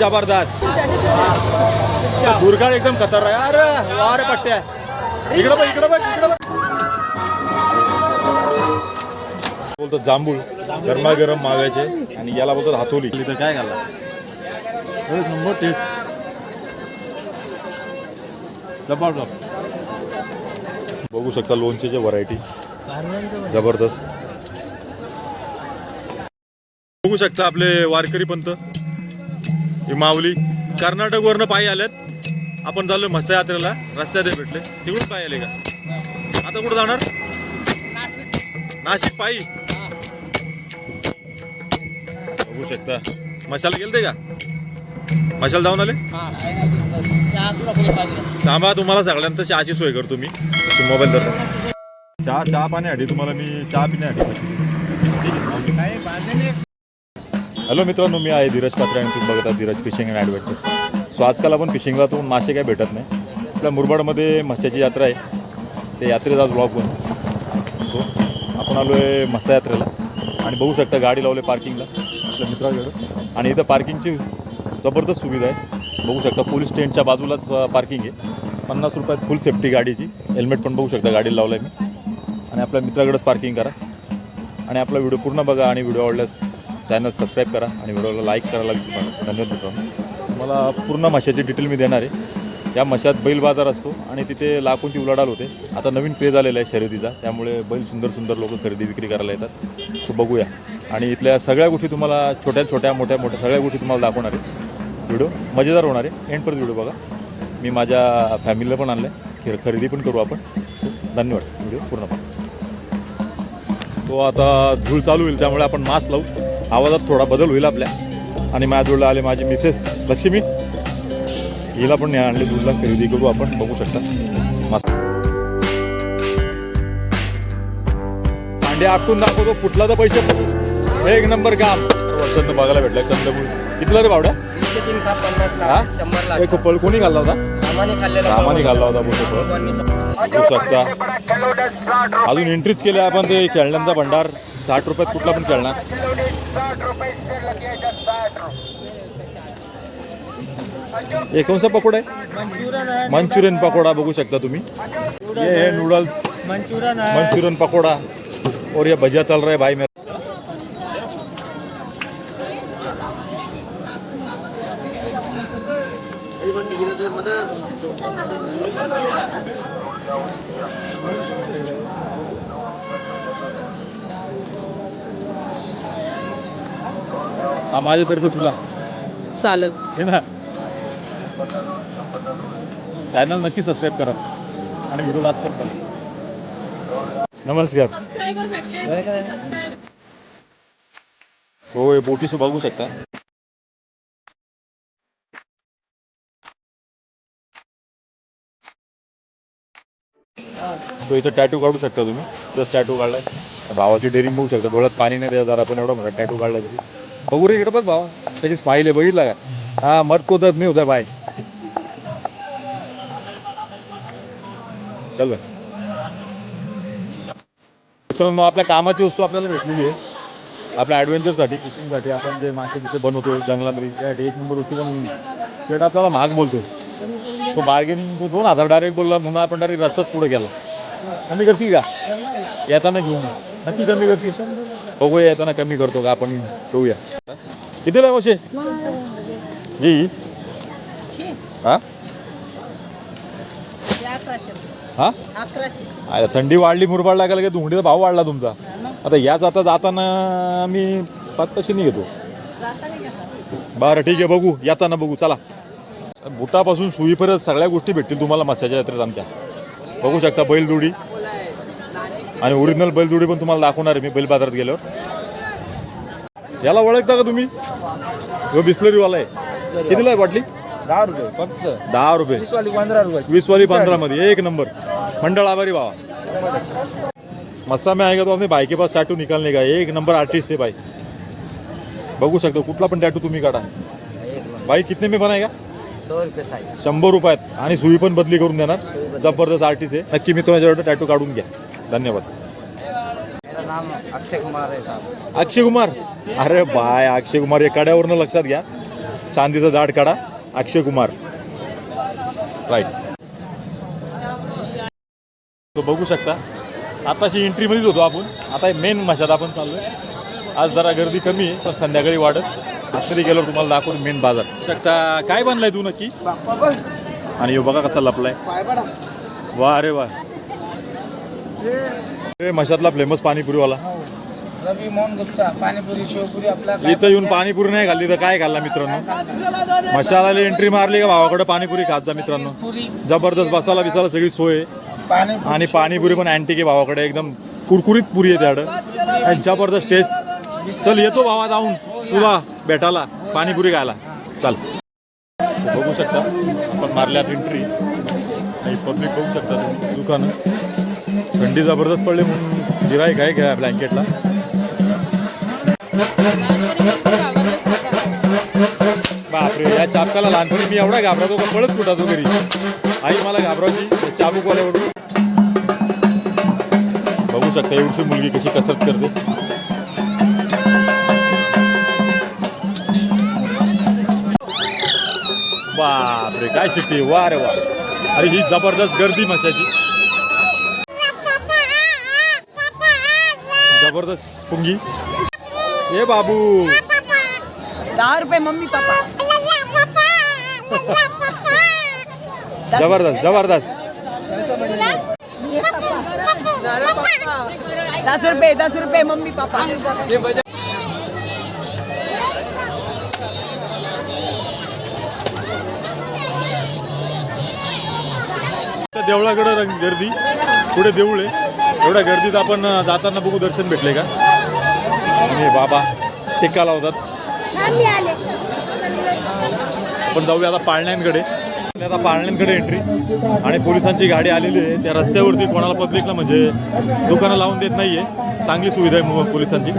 जबरदस्त. दुर्गाड एकदम खतरनाक आहे. अरे वारे पट्ट्या इकडं बघ इकडं बघ इकडं बघ. बोलतो जांभूळ गरमागरम मागायचे आणि याला बोलतात हातोली. इथं काय घाला एक नंबर टेस्ट. जबरदस्त. बघू शकता लोणचे व्हरायटी जबरदस्त. बघू शकता आपले वारकरी पंत. ही माऊली कर्नाटक वरनं पायी आल्यात. आपण चाललो मत्स्य यात्रेला रस्त्यात हे भेटले. तिकडून पायी आले का? आता कुठं जाणार? नाशिक पायी. बघू शकता. मशाला गेलते का? मशाला जाऊन आले? थांबा तुम्हाला सगळ्यांचं चहाची सोय करतो मी. मोबाईल धरतो. चहा चहा पाण्यासाठी तुम्हाला मी चहा पिण्यासाठी. हॅलो मित्रांनो मी आहे धीरज पात्रे आणि तुम्ही बघत आहात Dheeraj fishing and adventure. So आजकाल आपण फिशिंगला तो मासे काय भेटत नाही. आपल्या मुरबाडमध्ये मत्स्याची यात्रा आहे. ते यात्रेचा ब्लॉक होऊन सो आपण आलो आहे मत्स्य यात्रेला आणि बघू शकता गाडी लावले पार्किंगला आपल्या मित्राकडं. आणि इथं पार्किंगची जबरदस्त सुविधा आहे. बघू शकता पोलीस स्टँडच्या बाजूलाच पार्किंग आहे. पन्नास रुपयात फुल सेफ्टी गाडीची. हेल्मेट पण बघू शकता गाडीला लावलं आहे मी. आणि आपल्या मित्राकडेच पार्किंग करा. आणि आपला व्हिडिओ पूर्ण बघा आणि व्हिडिओ आवडल्यास चॅनल सबस्क्राईब करा आणि व्हिडिओला लाईक करायला विसरू नका. धन्यवाद मित्रांनो. मला पूर्ण माशाची डिटेल मी देणार आहे. या माशात बैल बाजार असतो आणि तिथे लाखोंची उलाढाल होते. आता नवीन पेज आलेला आहे शर्यतीचा. त्यामुळे बैल सुंदर सुंदर लोक खरेदी विक्री करायला येतात. सो बघूया. आणि इथल्या सगळ्या गोष्टी तुम्हाला छोट्या छोट्या मोठ्या मोठ्या सगळ्या गोष्टी तुम्हाला दाखवणार आहे. व्हिडिओ मजेदार होणार आहे. एंडपर्यंत व्हिडिओ बघा. मी माझ्या फॅमिलीला पण आणलं आहे खरेदी पण करू आपण. सो धन्यवाद. व्हिडिओ पूर्ण बघा तो आता धूळ चालू होईल त्यामुळे आपण मास्क लावू. आवाजात थोडा बदल होईल आपल्या. आणि माझ्या जोडला आले माझी मिसेस लक्ष्मी. हिला पण आणले धूळला खरेदी करू. आपण बघू शकता. पांडे कांडे दाखवतो. कुठला तर पैसे पडू एक नंबर काम. वर्षांत बघायला भेटलं. कंदमूळ कितीला रे बावड्या हा? एक पळ कोणी घालला होता? सामान्य घालला होता बघू शकता. अजून एंट्रीच केल्या आपण ते खेळण्यांचा भंडार. साठ रुपयात कुठला पण खेळणार. ये कौन सा पकोडा है? मंचुरियन पकोडा बघू शकता तुम्हें। ये है नूडल्स। Manchurian Manchurian pakora. और ये भजिया रहा है भाई मेरे। हा माझ्यातर्फे तुला. चालेल. हे ना. चॅनल नक्की सबस्क्राईब करा. आणि व्हिडिओ लास्ट करा नमस्कार. हो हे बोटीस बघू शकता. तो इथं टॅटू काढू शकता तुम्ही. जस्ट टॅटू काढलाय. भावाची डेअरिंग बघू शकता. डोळ्यात पाणी नाही द्या जरा आपण एवढा मोठा टॅटू काढला तरी. बघू रे इकडे बघ भावा. त्याची स्माईल आहे बघितला का? हा मत कोदत नाही होता बाय चल बरं. मग आपल्या कामाची वस्तू आपल्याला भेटलेली आहे. आपल्या ॲडव्हेंचरसाठी किचनसाठी आपण जे मासे तिथे बनवतो जंगलामध्ये त्यासाठी एक नंबर वस्तू बनवून शेट आपल्याला महाग बोलतो तो बार्गेनिंग दोन हजार डायरेक्ट बोलला म्हणून आपण डायरेक्ट रस्ताच पुढे गेला. कमी करशील का? येताना घेऊन नक्की कमी करशील? बघूया येताना कमी करतो का आपण ठेवूया. कितीला कसे ही हा? हा? अरे थंडी वाढली मुरबाड लागायला की धुंडीचा भाव वाढला तुमचा. आता याच आता जाताना मी पाच पैसे घेतो बरं ठीक आहे बघू. येताना बघू चला. बुटापासून सुईपर्यंत सगळ्या गोष्टी भेटतील तुम्हाला मत्स्याच्या यात्रेत आमच्या. बघू शकता बैलजोडी. आणि ओरिजिनल बैलजोडी पण तुम्हाला दाखवणार आहे मी बैल बाजारात गेल्यावर. याला ओळखता का तुम्ही? हो बिस्लरीवाला आहे. कितीला आहे बाटली? दहा रुपये फक्त. दहा रुपये. पंधरा रुपये. वीस वाली पंद्रहमध्ये. एक नंबर. मंडल आभारी बाबा मस्सा में आएगा तो भाई के पास टैटू निकालने का? एक नंबर आर्टिस्ट है भाई बघू शकतो कुठला पण टॅटू तुम्ही काढा. भाई कितने में बनाएगा? सौ रुपये साईज शंभर रुपयात. आणि सुई पण बदली करून देणार. जबरदस्त आर्टिस्ट आहे. नक्की मी तुमच्याकडे टॅटू काढून घ्या. धन्यवाद. मेरा नाम अक्षय कुमार है साहब. अक्षय कुमार? अरे बाय अक्षय कुमार हे कड्यावरनं लक्षात घ्या. चांदीचा दाट काढा अक्षय कुमार. राईट तो बघू शकता. आताशी एंट्रीमध्येच होतो आपण. आता मेन मशात आपण चाललोय. आज जरा गर्दी कमी आहे पण संध्याकाळी वाढत. रात्री गेल्यावर तुम्हाला दाखवून मेन बाजार. शकता काय बनलाय तू नक्की? आणि ह्यो बघा कसा लपलाय. वा अरे वा हे मशातला फेमस पाणीपुरीवाला. रवी मोहन गुप्ता पाणीपुरी शेवपुरी आपला इथं येऊन पाणीपुरी नाही खाल्ली तर काय खाल्ला मित्रांनो? मशालाला एंट्री मारली का भावाकडे पाणीपुरी खात जा मित्रांनो? पुरी जबरदस्त बसायला बिसायला सगळी सोय. पाणी आणि पाणीपुरी पण अँटिक आहे भावाकडे एकदम कुरकुरीत पुरी आहे त्याकडं. आणि जबरदस्त टेस्ट चल येतो भावा जाऊन. तुला भेटायला. पाणीपुरी खायला. चल. बघू शकता. आपण मारल्यात एंट्री आणि पब्लिक बघू शकता तुम्ही दुकानं. थंडी जबरदस्त पडली म्हणून गिराय काय घ्या ब्लँकेटला. बापरे या चापकाला लहानपणी मी एवढा घाबरतो का पळत सुटातो घरी. आई मला घाबरायची चाबूक चाबूकवाल्यावरून बघू शकता एवढी मुलगी कशी कसरत करते. बापरे काय शिट्टी. वा रे वा अरे ही जबरदस्त गर्दी मशाची. जबरदस्त पुंगी. ए बाबू. दहा रुपये मम्मी पापा जबरदस्त जबरदस्त. दस रुपये दस रुपये मम्मी पापा देवळाकडे रंग गर्दी. पुढे देऊळ आहे. एवढ्या गर्दीत आपण जाताना बघू दर्शन भेटले का? हे बाबा टिक्का लावतात? आपण जाऊया आता पाळण्यांकडे. आता पाळण्यांकडे एंट्री आणि पोलिसांची गाडी आलेली आहे. त्या रस्त्यावरती कोणाला पब्लिकला म्हणजे दुकानं लावून देत नाहीये. चांगली सुविधा आहे पोलिसांची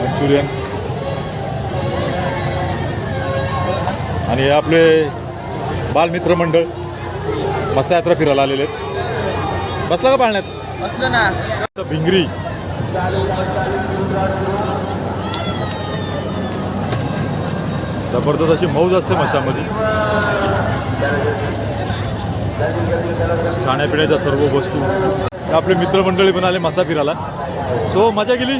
मंचुरियन आणि हे आपले बालमित्र मंडळ मसा यात्रा फिरायला आलेले आहेत. बसला का पाळण्यात? बसलो ना. भिंगरी. जबरदस्त अशी मौज असते मशामध्ये. खाण्यापिण्याच्या सर्व वस्तू. आपले मित्रमंडळी पण आले मसा फिरायला. सो मजा गेली?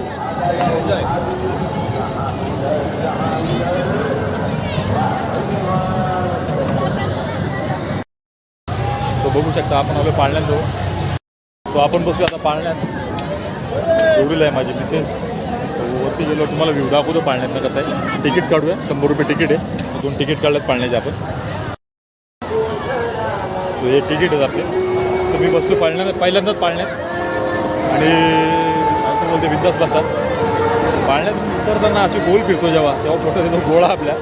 बघू शकता आपण आलो पाळण्यात जाऊ सो आपण बसूया आता पाळण्यात. एवढीला आहे माझी मिसेस वरती गेलो तुम्हाला व्ह्यू दाखवतो पाळण्यातनं कसं आहे. तिकीट काढूया. शंभर रुपये तिकीट आहे. दोन तिकीट काढल्यात पाळण्याचे आपण. हे तिकीट आहेत आपले. तर मी बसतो पाळण्यात पहिल्यांदाच पाळण्यात. आणि आता बोलते बिंदास बसा. पाळण्यात उतरताना अशी गोल फिरतो जेव्हा तेव्हा फोटो तिथं गोळा आपल्या.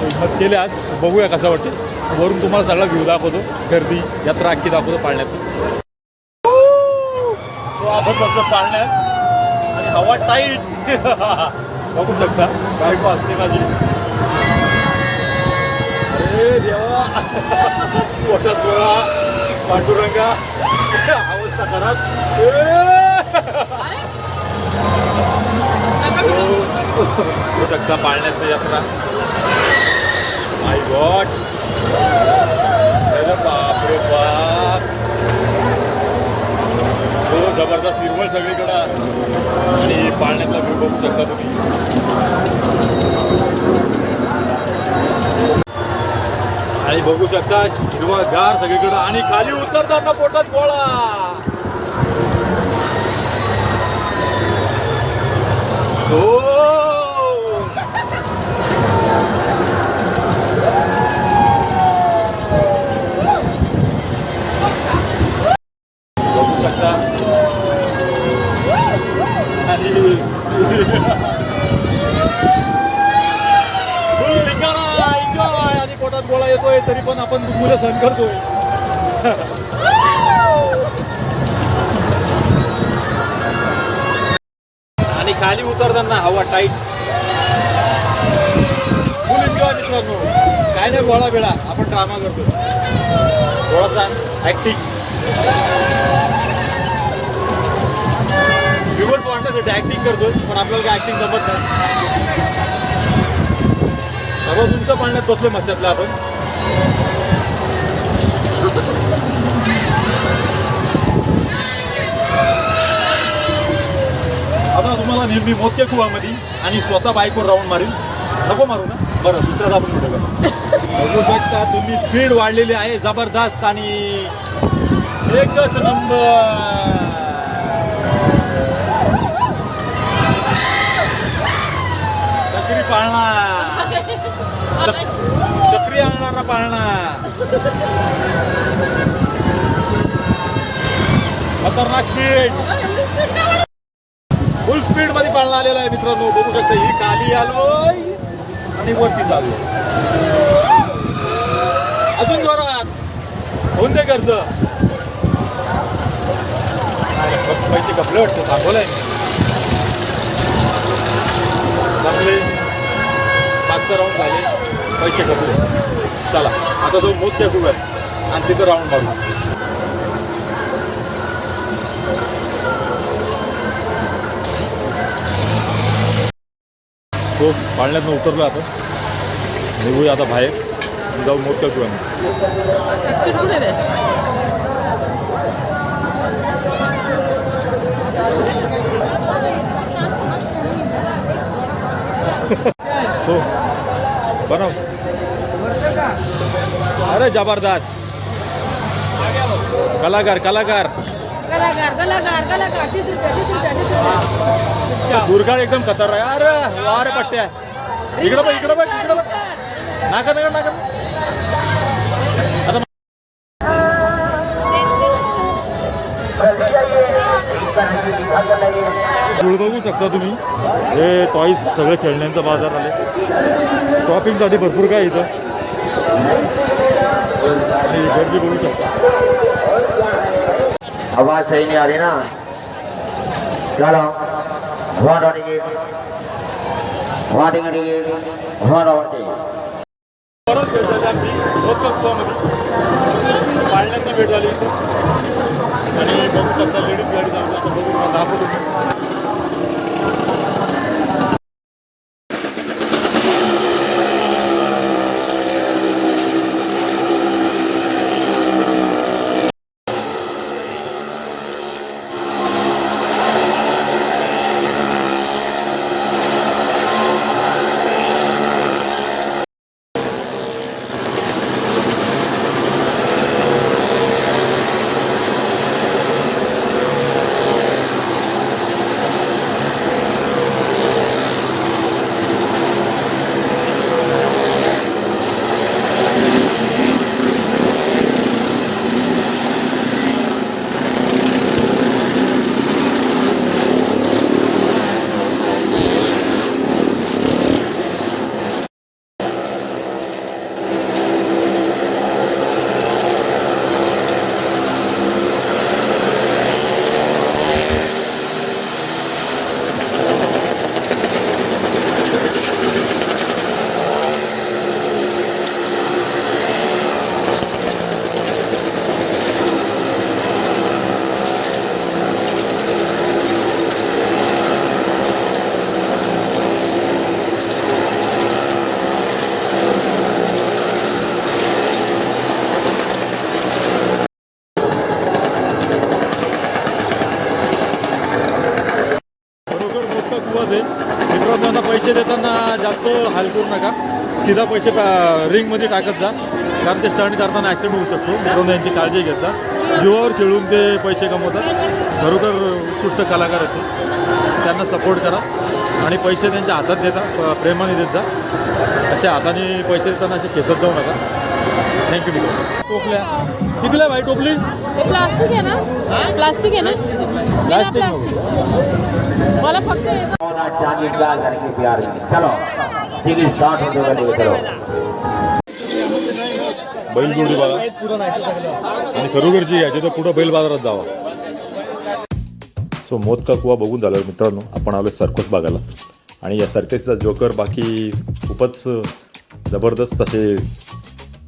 हिंमत केली आज. बघूया कसं वाटतं. वरून तुम्हाला सगळा व्ह्यू दाखवतो. गर्दी यात्रा अख्खी दाखवतो पाळण्यात. सो आपण फक्त पाळण्यात. आणि हवा टाईट बघू शकता. बायको असते माझी. अरे देवा. पोटात गोळा पांडुरंगा. अवस्था खराब. ए! होऊ शकता पाळण्यात यात्रा. माय गॉड अरे बाप रे बाप. हो जबरदस्त हिरवळ सगळीकडं. आणि पाळण्यातला व्ह्यू बघू शकता तुम्ही. आणि बघू शकता हिरवा गार सगळीकडं. आणि खाली उतरताना पोटात गोळा. हो ऍक्टिंग व्ह्युअर्स वाटण्यासाठी ऍक्टिंग करतोय पण आपल्याला काय ऍक्टिंग जमत नाही. सर्व तुमचं पाळण्यात बसलोय मशातला आपण. आता तुम्हाला नेहमी मोठ्या कुवामध्ये आणि स्वतः बाईकवर राऊंड मारील. नको मारू ना? बरं दुसऱ्याच आपण व्हिडिओ करू बघू शकता तुम्ही स्पीड वाढलेली आहे जबरदस्त आणि एकच नंबर. चक्री पाळणा चक्री आणणारा पाळणा खतरनाक स्पीड फुल स्पीडमध्ये पाळणा आलेला आहे मित्रांनो. बघू शकता ही खाली आलोय आणि वरती चालू अजून जोरात. होऊन दे कर्ज. पैसे कपले वाटतं आहे चांगले पाच सहा राऊंड झाले पैसे कपले चला आता तो मोजक्या खूप आणि तिथं राऊंड मारू. तो पाळण्यातनं उतरलो आता. निघूया आता बाहेर. जाऊ मोठ्या कुळाने सो बनव। अरे जबरदस्त। कलाकार कलाकार। कलाकार कलाकार कलाकार तीस रुपया तीस रुपया तीस रुपया। दुर्गाळ एकदम खतरनाक. अरे वा रे पट्ट्या इकडं बघ इकडं बघ इकडं बघ. नाका नका नाका. जुळ बघू शकता तुम्ही. हे टॉईज सगळे खेळण्यांचा बाजार आले शॉपिंगसाठी भरपूर काय इथं. आणि गर्दी बघू शकता. आवाज सही नहीं आ रही ना. चलो. हुआ डोनेगी हुआ डिंगडी हुआ डोनेगी परत भेट झाली आमची रोजच्या पाळण्यातनं भेट झाली इथं. आणि बघू शकता लेडीज गाडी चालू आता बघू तुम्हाला दाखवतो सीधा पैसे पा- रिंगमध्ये टाकत जा. कारण ते स्टंट करताना ॲक्सिडेंट होऊ शकतो. म्हणून यांची काळजी घेत जा. जीवावर खेळून ते पैसे कमवतात. खरोखर उत्कृष्ट कलाकार आहेत ते. त्यांना सपोर्ट करा. आणि पैसे त्यांच्या हातात देता. प्रेमाने देत जा. असे हाताने पैसे देताना असे खेचत जाऊ नका. थँक्यू मित्र टोपल्या. कितीला भाई टोपली? हे प्लास्टिक आहे ना? प्लास्टिक आहे ना? प्लास्टिक मला फक्त हे साठ चांदी लाल करके बैलजोडी बघा. आणि खरोखरची याची तर कुठं बैल बाजारात जावा. सो मोद का कुवा बघून झालं मित्रांनो. आपण आलो सर्कस बघायला. आणि या सर्कसचा जोकर बाकी खूपच जबरदस्त असे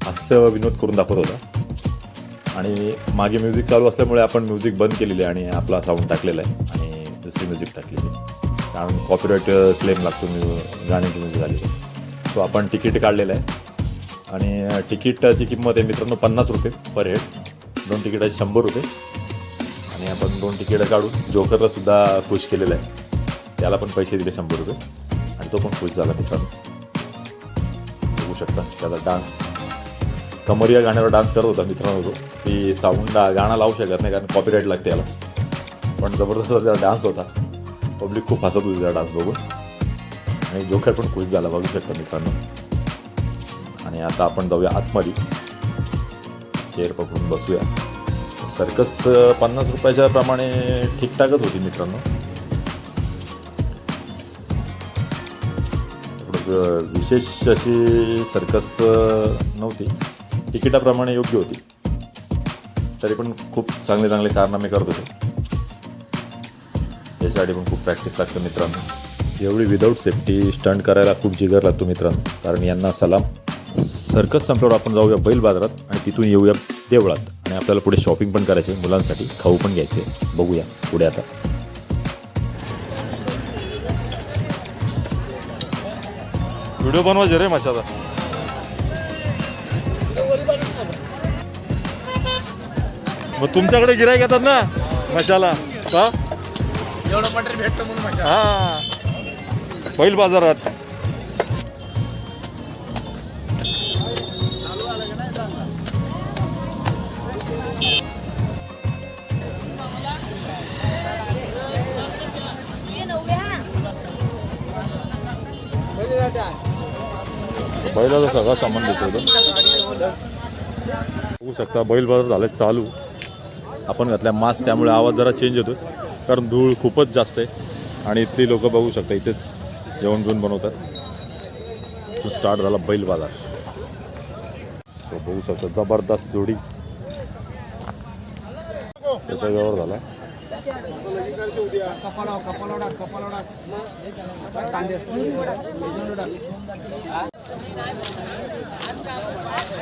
हास्य विनोद करून दाखवत होता. आणि मागे म्युझिक चालू असल्यामुळे आपण म्युझिक बंद केलेली आहे आणि आपला साऊंड टाकलेला आहे. आणि दुसरी म्युझिक टाकलेली आहे. कारण कॉपीराईट क्लेम uh, लागतो मी गाण्याची म्युझिक आली सो आपण तिकीट काढलेलं आहे. आणि uh, तिकीटाची किंमत आहे मित्रांनो पन्नास रुपये पर हेड दोन तिकीटाचे शंभर रुपये. आणि आपण दोन तिकीटं काढून जोकरला सुद्धा खुश केलेलं आहे. त्याला पण पैसे दिले शंभर रुपये. आणि तो पण खुश झाला मित्रांनो. बघू शकता त्याचा डान्स कमरिया गाण्यावर डान्स करत होता मित्रांनो तो. की साऊंड गाणं लावू शकत नाही कारण कॉपीराईट लागते याला. पण जबरदस्त त्याचा डान्स होता. पब्लिक खूप हसत होती त्या डान्स बघून. आणि जोकर पण खुश झाला बघू शकता मित्रांनो. आणि आता आपण जाऊया आतमध्ये. चेअर पकडून बसूया. सर्कस पन्नास रुपयाच्या प्रमाणे ठीकठाकच होती मित्रांनो. विशेष अशी सर्कस नव्हती. तिकिटाप्रमाणे योग्य होती. तरी पण खूप चांगले चांगले कारनामे करत होते. त्याच्यासाठी पण खूप प्रॅक्टिस लागते मित्रांनो. एवढी विदाऊट सेफ्टी स्टंट करायला खूप जिगर लागतो मित्रांनो. कारण यांना सलाम. सर्कस संपल्यावर आपण जाऊया बैल बाजारात आणि तिथून येऊया देवळात. आणि आपल्याला पुढे शॉपिंग पण करायचे मुलांसाठी खाऊ पण घ्यायचे बघूया पुढे आता. व्हिडिओ बनवायचे रे मशाचा मग तुमच्याकडे गिरायक येतात ना? मशाला. का एवढं मटेरियल भेटतं म्हणून माझ्या हा. बैल बाजारात. बैलाचा सगळा सामान देतो बघू शकता बैल बाजार झाले चालू. आपण घातल्या मास्क त्यामुळे आवाज जरा चेंज होतो कारण धूळ खूपच जास्त आहे. आणि इथली लोक बघू शकता इथेच जेवण घेऊन बनवतात. तो स्टार्ट झाला बैल बाजार. So, बघू शकता जबरदस्त जोडी. त्याचा व्यवहार झाला.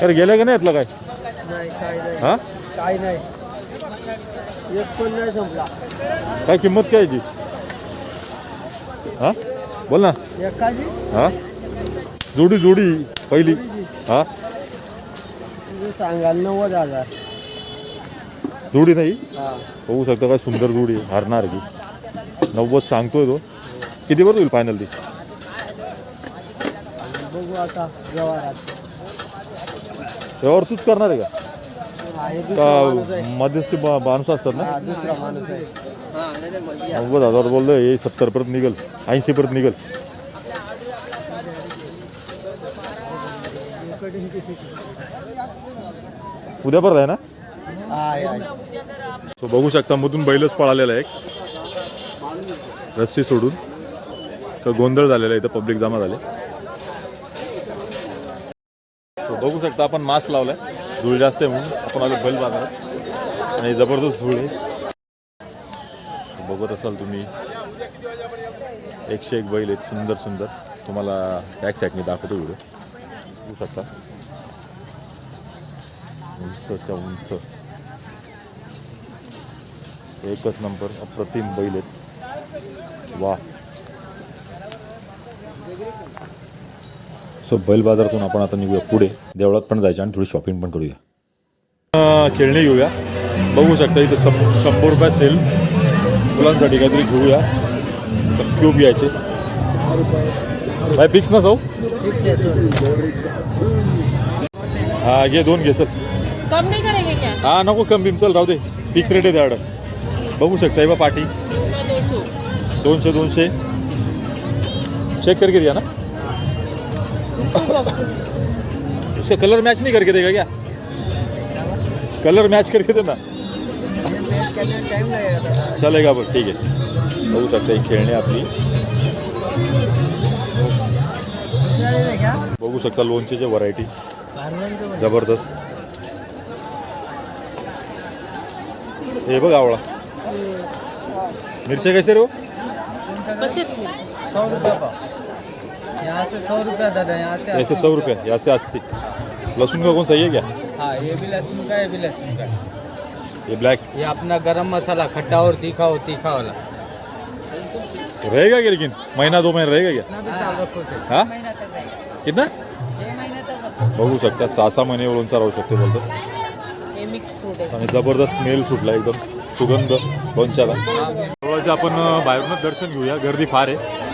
अरे गेले का नाही यातलं काय? हा? काय नाही. एक पण काय किंमत काय हा? बोल ना. हा? जोडी जोडी पहिली. हा? सांगाल नव्वद हज़ार जोडी नाही? हा बघू शकता काय सुंदर जोडी आहे, की नव्वद सांगतोय तो. किती वर होईल फायनल ती? बघू आता व्यवहारात त्यावरच करणार आहे का? का मध्यस्थी मा- माणसं असतात ना? हा दुसरा माणूस आहे. नव्वद हजार बोललं हे सत्तर परत निघल ऐंशी परत निघल. उद्या परत आहे ना? हा. सो बघू शकता मधून बैलच पळालेला आहे एक. रस्सी सोडून. का गोंधळ झालेला आहे इथं पब्लिक जमा झाले. सो बघू शकता आपण मास्क लावलाय. धूळ जास्त आहे म्हणून आपण आलो बैल बाजारात. आणि जबरदस्त धूळ आहे. बघत असाल तुम्ही एकशे एक बैल आहेत सुंदर सुंदर. तुम्हाला बॅक साईडने दाखवतो व्हिडिओ बघू शकता. उंचच्या उंच. एकच नंबर अप्रतिम बैल आहेत. वा सो बैल बाजारातून आपण आता निघूया पुढे. देवळात पण जायचं आणि थोडी शॉपिंग पण करूया. खेळणी घेऊया बघू शकता इथं शं शंभर रुपये सेल मुलांसाठी काहीतरी घेऊया. तर क्यूब घ्यायचे भाई फिक्स ना है सो हा घे दोन घे चल. कम नहीं करेंगे क्या? हा नको कम बिम चल राहू दे. फिक्स रेट आहे त्याकडं बघू शकताय बा सौ दोनशे दोनशे. चेक करके दिया ना? उसका कलर मैच नहीं करके देगा क्या? कलर मैच करके देना। चलेगा बघ ठीक आहे बघू शकता ही खेळणी आपली बघू शकता लोणचेचे व्हरायटी जबरदस्त। हे बघ आवळा। मिरच्या कैसे रे हो? कसे सौ रुपये का यहाँ से सौ रुपया दादा यहाँ से ऐसे सौ रुपये यहाँ से अस्सी. लहसुन का कौन सही है क्या हाँ ये भी लहसुन का ये भी लहसुन का? ये ब्लैक ये अपना गरम मसाला खट्टा और तीखा हो तीखा वाला रहेगा क्या लेकिन? महीना दो महीना रहेगा क्या? से हाँ? महीना तक रहेगा। कितना? बघू शकता सहा सहा महिने लोणचा राहू शकते बोलतो. ये मिक्स है आणि जबरदस्त स्मेल सुटला एकदम. सुगंध लोणच्याला जवळचे आपण बाहेरूनच दर्शन घेऊया. गर्दी फार आहे.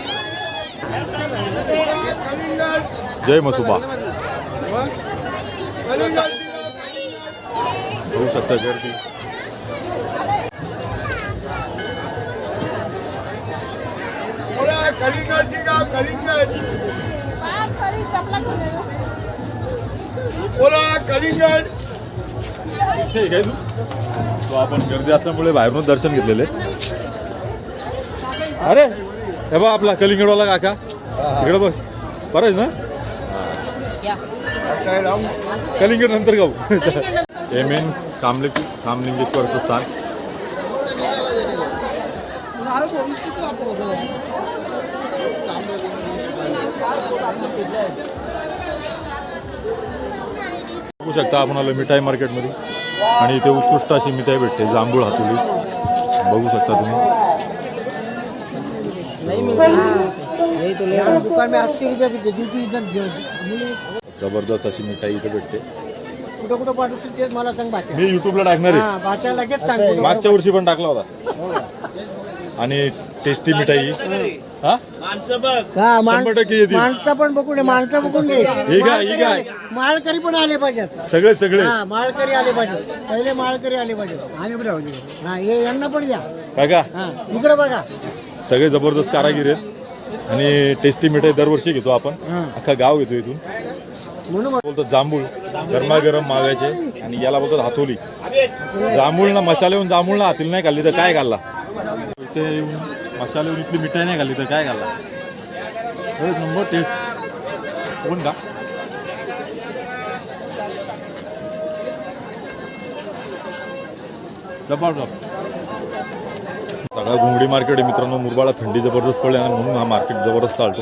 जय मसुबा. बघू शकता गर्दी ठीक आहे तू. तो आपण गर्दी असल्यामुळे बाहेरूनच दर्शन घेतलेले. अरे हे बघ आपला कलिंगडवाला काका. इकडे बघ. बरं आहे ना? कलिंगड नंतर गाऊ. हे मेन कामले कामलिंगेश्वरचं स्थान. बघू शकता आपण आलो मिठाई मार्केटमध्ये. आणि इथे उत्कृष्ट अशी मिठाई भेटते जांभूळ हातुली. बघू शकता तुम्ही. दुकान में अस्सी रुपये की देती इधर जबरदस्त अशी मिठाई इथे भेटते. कुठं कुठं पाठवतील तेच मला सांग बाकी मी युट्यूबला टाकणार आहे. हा लगेच सांग कुठं- मागच्या वर्षी पण टाकला होता. आणि टेस्टी मिठाई. हा? हा माण- शंभर टक्के येतील. माणसं पण बघून घे माणसं बघून घे हे काय, हे माळकरी पण आले पाहिजेत. सगळे सगळे. हा माळकरी आले पाहिजेत. पहिले माळकरी आले दे. हा हे यांना पण द्या. काका हा इकडे बघा. सगळे जबरदस्त कारागीर आहेत. आणि टेस्टी मिठाई दरवर्षी घेतो आपण. हा. अख्खा गाव घेतो इथून. बोलतो जांभूळ गरमागरम मागायचे आणि याला बोलतात हातोली. जांभूळ ना मसाले येऊन जांभूळ ना हातील नाही खाल्ली तर काय खाल्ला? इथे येऊन मसाले येऊन इथली मिठाई नाही खाल्ली तर काय खाल्ला? एक नंबर टेस्ट. कोण का जबरदस्त सगळा घुंगडी मार्केट आहे मित्रांनो. मुरबाळा थंडी जबरदस्त पडली आणि म्हणून हा मार्केट जबरदस्त चालतो.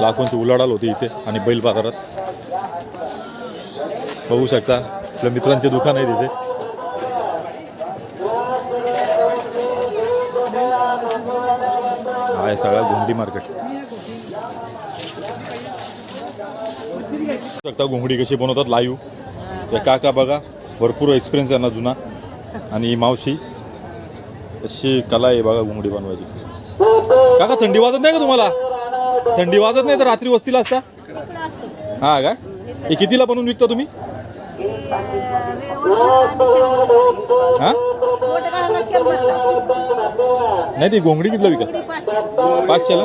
लाखोंची उलाढाल होती इथे आणि बैल बाजारात. बघू शकता आपल्या मित्रांचे दुकान आहे तिथे आहे सगळा घुंगडी मार्केट. शकता घुंगडी कशी बनवतात लाईव्ह या काका बघा भरपूर एक्सपिरियन्स आहे ना जुना. आणि मावशी. अशी कला आहे बघा घुंगडी बनवायची. काका थंडी वाजत नाही का तुम्हाला? थंडी वाजत नाही तर रात्री वस्तीला असता? हा का? हे कितीला बनवून विकता तुम्ही? हा नाही ती घोंगडी कितीला विका पाचशेला.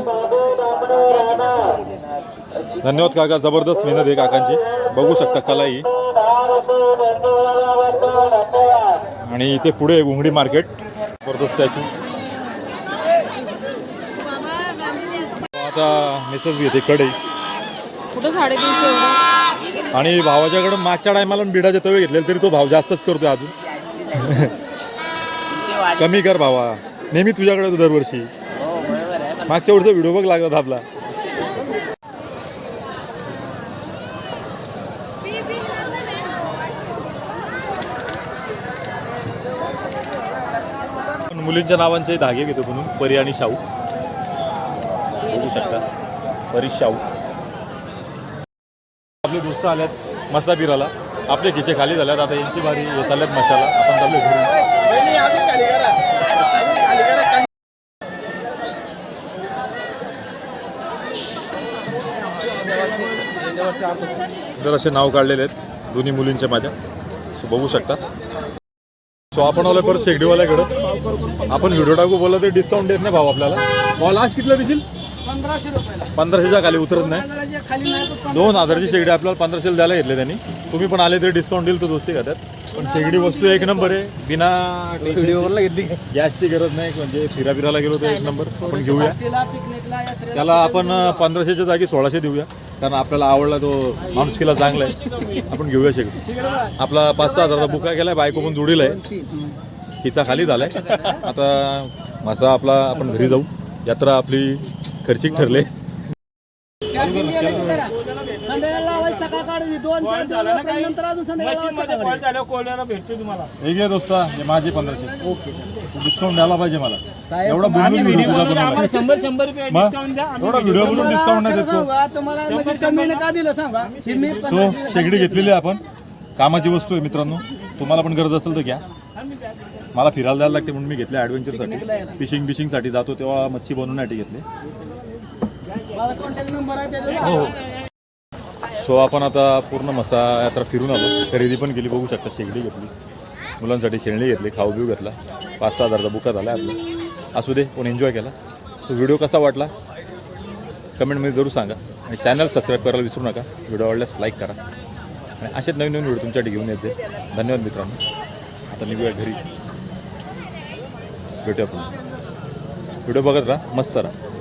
धन्यवाद काका जबरदस्त मेहनत आहे काकांची. बघू शकता कला ही. आणि इथे पुढे घुंगडी मार्केट. जबरदस्त स्टॅच्यू आता मेसेज घेते कडे. कुठं साडेतीनशे आणि भावाच्याकडे मागच्या टायमाला बिडाचे तवे घेतले तरी तो भाव जास्तच करतोय अजून. कमी कर भावा. नेहमी तुझ्याकडे दरवर्षी. मागच्या वर्षी व्हिडिओ बघ लागतात आपला. मुलींच्या नावांचे धागे घेतो म्हणून परी आणि शाहू. बघू शकता. परी शाहू. आपले दोस्त आल्यात मसा बिराला आपले खिचे खाली झाल्यात आता यांची बारी हे चालल्यात मशाला. आपण चाललो घरून तर असे नाव काढलेले आहेत. दोन्ही मुलींचे माझ्या. सो बघू शकता. सो आपण आलो परत शेगडीवाल्याकडं. आपण व्हिडिओ टाकू बोलला तर डिस्काउंट देत नाही भाव आपल्याला. भाव लास्ट कितीला देशील? पंधराशे रुपयाला. पंधराशेच्या खाली उतरत नाही. खाली दोन हजारची शेगडी आपल्याला पंधराशेला द्यायला घेतले त्यांनी. तुम्ही पण आले तरी डिस्काउंट देईल तो दोस्ती खात्यात. पण शेगडी वस्तू एक नंबर आहे. बिना व्हिडिओवरला घेतली. गॅसची गरज नाही म्हणजे फिरा फिरायला गेलो तर एक नंबर आपण घेऊया. त्याला आपण पंधराशेच्या जागी सोळाशे देऊया. कारण आपल्याला आवडला तो माणूस केला चांगला आहे. आपण घेऊया शेगडी. आपला पाच सहा हजारचा बुका केलाय बायको पण जुडीला आहे. हिचा खाली झालाय. आता मासा आपला आपण घरी जाऊ. यात्रा आपली खर्चिक ठरले. हे घे दोस्ता हे माझे पंधराशे. ओके. डिस्काउंट द्यायला पाहिजे मला. एवढा बोलून व्हिडिओ तुझा बनवला शंभर शंभर रुपये मग डिस्काउंट द्या. एवढा व्हिडिओ बनवून डिस्काउंट नाही देतो सांगा तुम्हाला म्हणजे कमीने का दिलं सांगा. की मी सो शेगडी घेतलेली आहे आपण. कामाची वस्तू आहे मित्रांनो. तुम्हाला पण गरज असेल तर घ्या. मला फिरायला जायला लागते म्हणून मी घेतले ॲडव्हेंचरसाठी फिशिंग बिशिंगसाठी जातो तेव्हा मच्छी बनवण्यासाठी घेतले. हो हो. सो आपण आता पूर्ण मसा यात्रा फिरून आलो. खरेदी पण केली बघू शकता शेगडी घेतली. मुलांसाठी खेळणी घेतली खाऊ बिऊ घेतला. पाच सहा हजारचा बुका झाला आपला असू दे पण एन्जॉय केला. सो व्हिडिओ कसा वाटला? कमेंटमध्ये जरूर सांगा. आणि चॅनल सबस्क्राईब करायला विसरू नका. व्हिडिओ आवडल्यास लाईक करा. आणि असेच नवीन नवीन व्हिडिओ तुमच्यासाठी घेऊन येते. धन्यवाद मित्रांनो. आता निघूया घरी. भेटूया पुन्हा. व्हिडिओ बघत राहा मस्त राहा.